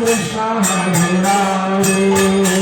Krishna Hare Rama.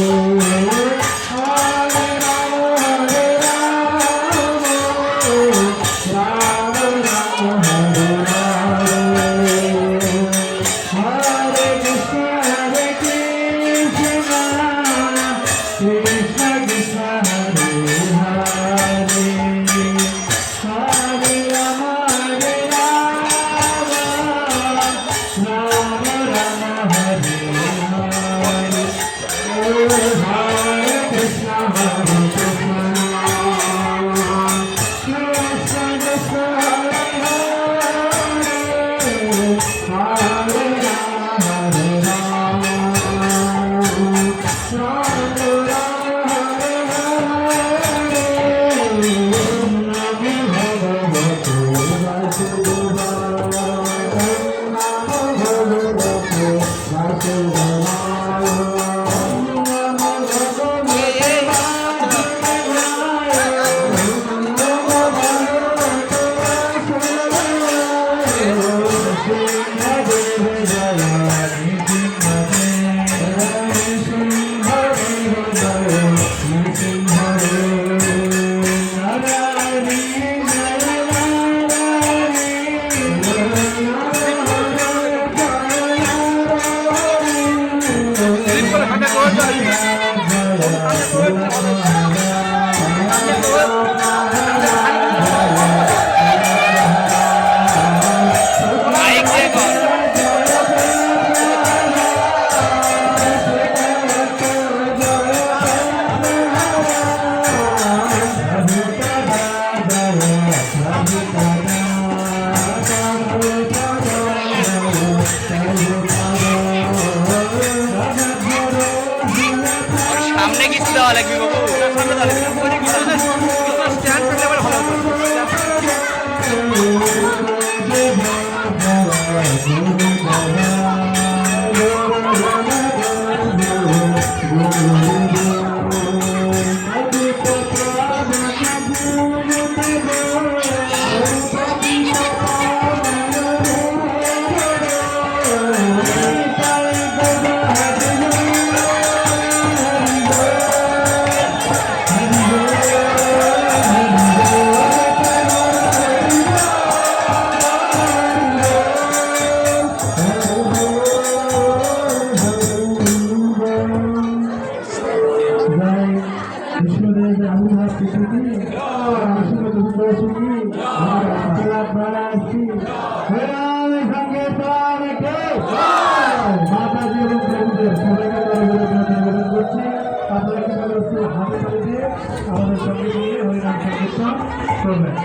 Ciao la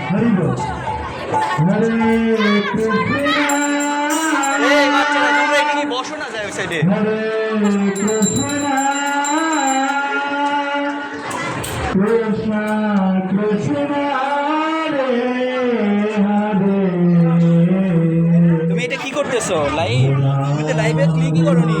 Hari না যায় সাইডে তুমি এটা কি করতেছো? লাইভ তুমি তো লাইভে ক্লিকই করোনি?